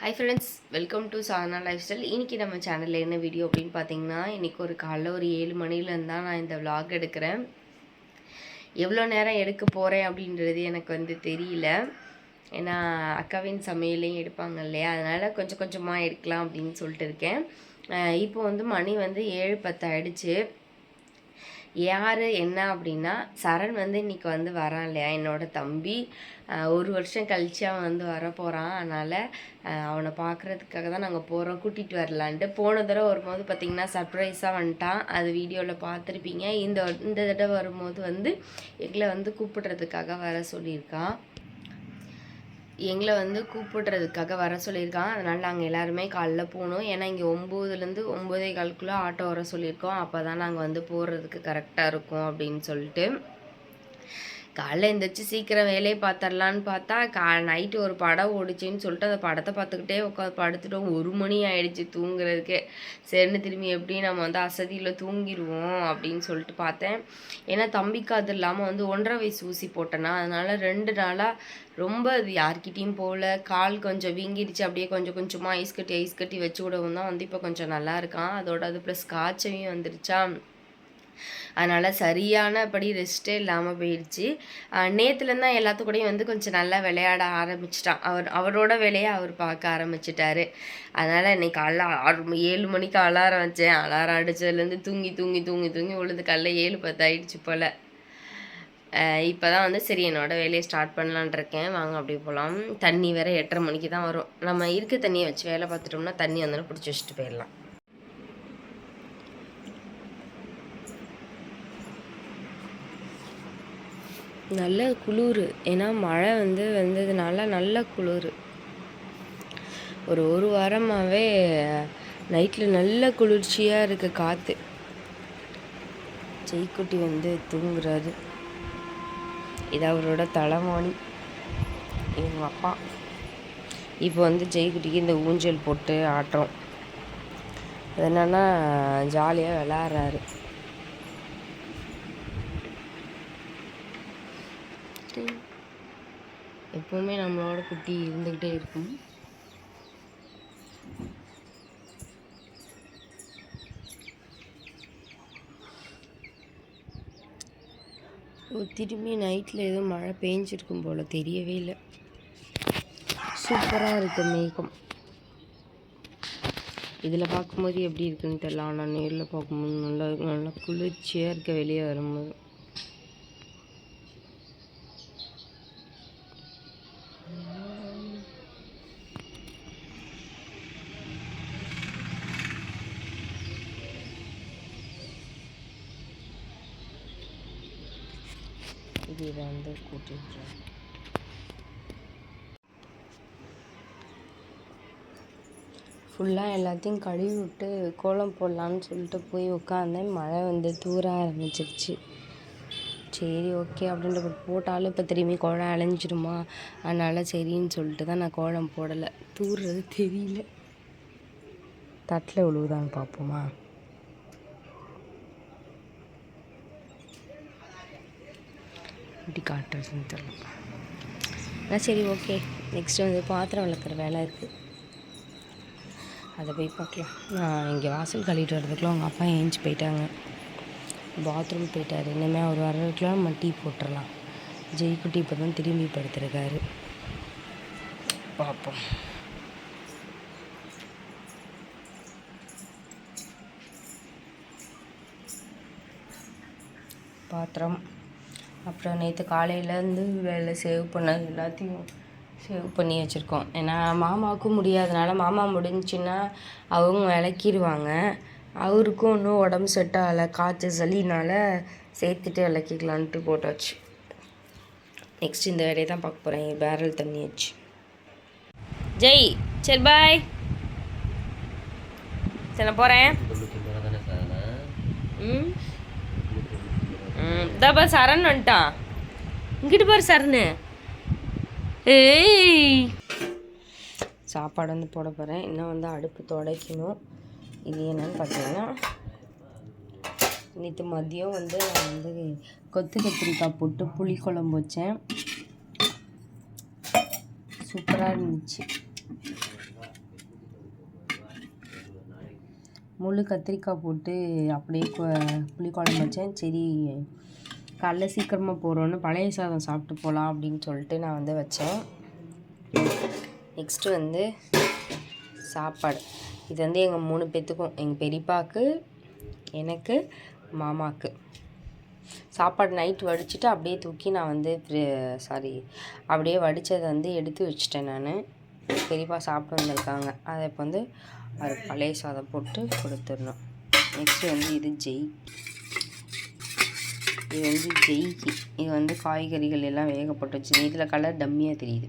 Hi friends welcome to Sadhana lifestyle இன்றைக்கி நம்ம சேனலில் என்ன வீடியோ அப்படின்னு பார்த்தீங்கன்னா இன்றைக்கி ஒரு காலைல ஒரு ஏழு மணிலேருந்து தான் நான் இந்த vlog எடுக்கிறேன். எவ்வளோ நேரம் எடுக்க போகிறேன் அப்படின்றது எனக்கு வந்து தெரியல. ஏன்னா அக்காவின் சமையலையும் எடுப்பாங்க இல்லையா? அதனால் கொஞ்சம் கொஞ்சமாக எடுக்கலாம் அப்படின்னு சொல்லிட்டு இருக்கேன். இப்போ வந்து மணி வந்து ஏழு பத்து ஆயிடுச்சு. யார் என்ன அப்படின்னா சரண் வந்து இன்னைக்கு வந்து வரான் இல்லையா? என்னோட தம்பி. ஒரு வருஷம் கழிச்சு அவன் வந்து வர போகிறான் அதனால் அவனை பார்க்குறதுக்காக தான் நாங்கள் போகிறோம் கூட்டிகிட்டு வரலான்ட்டு போன தடவை வரும்போது பார்த்திங்கன்னா சர்ப்ரைஸாக வந்துட்டான். அது வீடியோவில் பார்த்துருப்பீங்க இந்த இந்த தடவை வரும்போது வந்து எங்களை வந்து கூப்பிடுறதுக்காக வர சொல்லியிருக்கான். எங்களை வந்து கூப்பிடுறதுக்காக வர சொல்லியிருக்காங்க. அதனால் நாங்கள் எல்லாருமே காலைல போகணும் ஏன்னா இங்கே ஒம்போதுலேருந்து ஒம்போதே காலுக்குள்ளே ஆட்டோ வர சொல்லியிருக்கோம். அப்போ தான் நாங்கள் வந்து போகிறதுக்கு கரெக்டாக இருக்கும் அப்படின்னு சொல்லிட்டு. காலைல எழுந்திரிச்சு சீக்கிரம் வேலையை பார்த்துடலான்னு பார்த்தா கா நைட்டு ஒரு படம் ஓடிச்சுன்னு சொல்லிட்டு அந்த படத்தை பார்த்துக்கிட்டே உட்காந்து படுத்துட்டோம். ஒரு மணி ஆயிடுச்சு தூங்குறதுக்கே. சரின்னு திரும்பி எப்படி நம்ம வந்து அசதியில் தூங்கிடுவோம் அப்படின்னு சொல்லிட்டு பார்த்தேன். ஏன்னா தம்பிக்கு அது இல்லாமல் வந்து ஒன்றரை வயசு ஊசி போட்டேன்னா அதனால் ரெண்டு நாளாக ரொம்ப அது யார்கிட்டயும் போகல. கால் கொஞ்சம் வீங்கிடுச்சு. அப்படியே கொஞ்சம் கொஞ்சமாக ஐஸ் கட்டி ஐஸ் கட்டி வச்சு விடவும் தான் வந்து இப்போ கொஞ்சம் நல்லா இருக்கான். அதோட அது ப்ளஸ் காய்ச்சவையும் வந்துருச்சா? அதனால் சரியானபடி ரெஸ்ட்டே இல்லாமல் போயிடுச்சு. நேற்றுலேருந்து தான் எல்லாத்துக்கூடையும் வந்து கொஞ்சம் நல்லா விளையாட ஆரம்பிச்சிட்டான். அவர் அவரோட வேலையை அவர் பார்க்க ஆரம்பிச்சிட்டாரு. அதனால் இன்னைக்கு காலைல ஆறு ஏழு மணிக்கு அலாரம் வச்சேன். அலாரம் அடிச்சதுலேருந்து தூங்கி தூங்கி தூங்கி தூங்கி உழுது காலைல ஏழு பத்து ஆயிடுச்சு போல். இப்போ தான் வந்து சரி என்னோட வேலையை ஸ்டார்ட் பண்ணலான் இருக்கேன். வாங்க அப்படியே போகலாம் தண்ணி வேற எட்டரை மணிக்கு தான் வரும். நம்ம இருக்க தண்ணியை வச்சு வேலை பார்த்துட்டோம்னா தண்ணி வந்து பிடிச்சி வச்சுட்டு போயிடலாம். நல்ல குளிர். ஏன்னா மழை வந்து வந்ததுனால நல்ல குளிர். ஒரு ஒரு வாரமாகவே நைட்டில் நல்ல குளிர்ச்சியாக இருக்குது காற்று ஜெய்குட்டி வந்து தூங்குறாரு. இது அவரோட தலைமாணி எங்கள் அப்பா. இப்போ வந்து ஜெய்குட்டிக்கு இந்த ஊஞ்சல் போட்டு ஆட்டுறோம். அது என்னென்னா ஜாலியாக விளாட்றாரு எப்போவுமே நம்மளோட குட்டி இருந்துக்கிட்டே இருக்கும். திரும்பி நைட்டில் ஏதோ மழை பெஞ்சிருக்கும் போல் தெரியவே இல்லை. சூப்பராக இருக்கு மேகம். இதில் பார்க்கும்போது எப்படி இருக்குன்னு தெரியல. ஆனால் நேரில் பார்க்கும்போது நல்லா நல்லா குளிர்ச்சியாக இருக்க வெளியே வரும்போது. வந்து கூட்டிட்டு ஃபுல்லாக எல்லாத்தையும் கழுவி விட்டு கோலம் போடலான்னு சொல்லிட்டு போய் உட்காந்தேன் மழை வந்து தூர ஆரம்பிச்சிருச்சு. சரி ஓகே அப்படின்ட்டு போட்டு போட்டாலும் இப்போ திரும்பி குழம் அலைஞ்சிருமா அதனால் சரின்னு சொல்லிட்டு தான் நான் கோலம் போடலை. தூர்றது தெரியல. தட்டில் விழுவுதான்னு பார்ப்போமா? எப்படி காட்டுறதுன்னு தெரியல ஆனால் சரி ஓகே. நெக்ஸ்ட் வந்து பாத்திரம் விளக்குற வேலை இருக்குது அதை போய் பார்க்கலாம். நான் இங்கே வாசல் கழுவிட்டு வரதுக்குள்ள அவங்க அப்பா ஏஞ்சி போயிட்டாங்க. பாத்ரூம் போயிட்டார். இனிமேல் அவர் வர்றதுக்குலாம் நம்ம டீ போட்டுடலாம். ஜெய்குட்டி இப்போ தான் திரும்பி படுத்திருக்காரு. பார்ப்போம். பாத்திரம். அப்புறம் நேற்று காலையிலேருந்து வேலை சேவ் பண்ணது எல்லாத்தையும் சேவ் பண்ணி வச்சுருக்கோம். ஏன்னா மாமாவுக்கும் முடியாதனால மாமா முடிஞ்சுன்னா அவங்க விளக்கிடுவாங்க. அவருக்கும் இன்னும் உடம்பு செட் ஆகலை. காய்ச்சல் சளினால சேர்த்துட்டு விளக்கிக்கலான்ட்டு போட்டாச்சு. நெக்ஸ்ட் இந்த வேலையை தான் பார்க்க போகிறேன் பேரல் தண்ணி வச்சு. ஜெய் சரி பாய் சரி நான் போகிறேன் ம்? தபா சரண் வந்துட்டான் இங்கிட்டு பாரு சரணு ஏய் சாப்பாடு வந்து போட போகிறேன் இன்னும் வந்து அடுப்பு துடைக்கணும் இது என்னன்னு பார்த்தீங்கன்னா நேற்று மதியம் வந்து நான் வந்து கொத்து கத்திரிக்காய் போட்டு புளிக்குழம்பு வச்சேன் சூப்பராக இருந்துச்சு முழு கத்திரிக்காய் போட்டு அப்படியே புளிக்குழம்பு வச்சேன் சரி காலைல சீக்கிரமாக போகிறோன்னு பழைய சாதம் சாப்பிட்டு போகலாம் அப்படின்னு சொல்லிட்டு நான் வந்து வச்சேன். நெக்ஸ்ட்டு வந்து சாப்பாடு. இது வந்து எங்கள் மூணு பேர்த்துக்கும் எங்கள் பெரியப்பாக்கு எனக்கு மாமாக்கு. சாப்பாடு நைட் வடிச்சிட்டு அப்படியே தூக்கி நான் வந்து சாரி அப்படியே வடித்ததை வந்து எடுத்து வச்சிட்டேன் நான். பெரியப்பா சாப்பிட்டு வந்திருக்காங்க. அதை இப்போ வந்து அது பழைய சாதம் போட்டு கொடுத்துடணும். நெக்ஸ்ட்டு வந்து இது ஜெய். இது வந்து ஜெயிக்கு இது வந்து காய்கறிகள் எல்லாம் வேகப்பட்டு வச்சு இதில் கலர் டம்மியாக தெரியுது.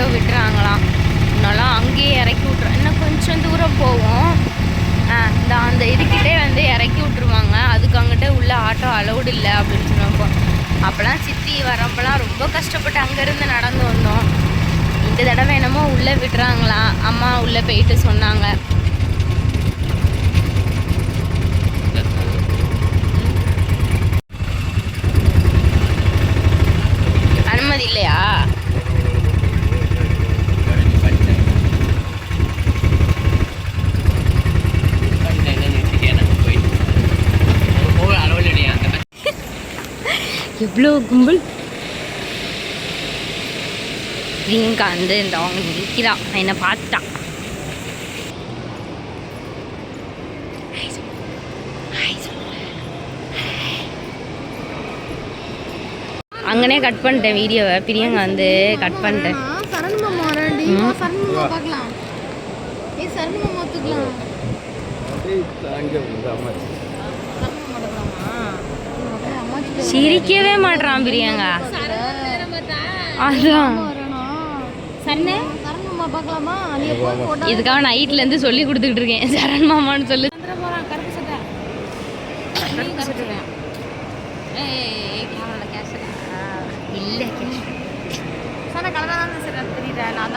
ஆட்டோ விட்டுறாங்களாம் முன்னெல்லாம் அங்கேயே இறக்கி விட்ரு இன்னும் கொஞ்சம் தூரம் போவோம். இந்த அந்த இதுக்கிட்டே வந்து இறக்கி விட்ருவாங்க அதுக்கு அங்கிட்ட உள்ள ஆட்டோ அலௌடு இல்லை அப்படின்னு சொன்னப்போ. அப்போலாம் சித்தி வரப்பெல்லாம் ரொம்ப கஷ்டப்பட்டு அங்கேருந்து நடந்து வந்தோம். இந்த தடவை என்னமோ உள்ளே விடுறாங்களாம் அம்மா உள்ளே போயிட்டு சொன்னாங்க அனுமதி இல்லையா எவ்வளோ கும்பல். பிரியங்கா வந்து இந்த அவங்க நிற்கிறா என்னை பார்த்துட்டா. அங்கனே கட் பண்ணிட்டேன் வீடியோவை பிரியங்கா வந்து கட் பண்ணிட்டேன். பார்க்கலாம் ஏய் சரண் மாமா ஒத்துக்கலாம் சிரிக்கவே மாட்றான் பிரியங்கா. அதான். இதுக்காக நைட்ல இருந்து சொல்லி கொடுத்துக்கிட்டு இருக்கேன். சரண் மாமான்னு சொல்லு.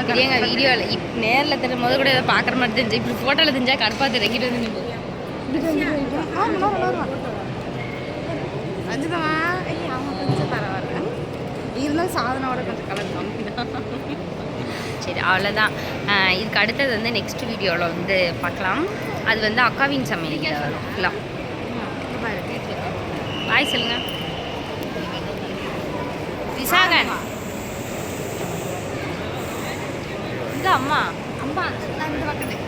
பிரியங்கா வீடியோவில் இப் நேரில் தெரியும் போது கூட பார்க்குற மாதிரி தெரிஞ்சு இப்படி ஃபோட்டோவில் தெரிஞ்சா கடுப்பா தெரிஞ்சிட்டு வந்து ரஞ்சிதமா ஐய் அவன் கொஞ்சம் பரவாயில்ல. இருந்தாலும் சாதனாவோட கொஞ்சம் கலர் கம்மி தான் சரி அவ்வளோதான் இதுக்கு அடுத்தது வந்து நெக்ஸ்ட் வீடியோவில் வந்து பார்க்கலாம். அது வந்து அக்காவின் சமையல் வரும். பாய் சொல்லுங்க. விசாகன். இந்த அம்மா. அம்மா நான் இந்த பக்கத்து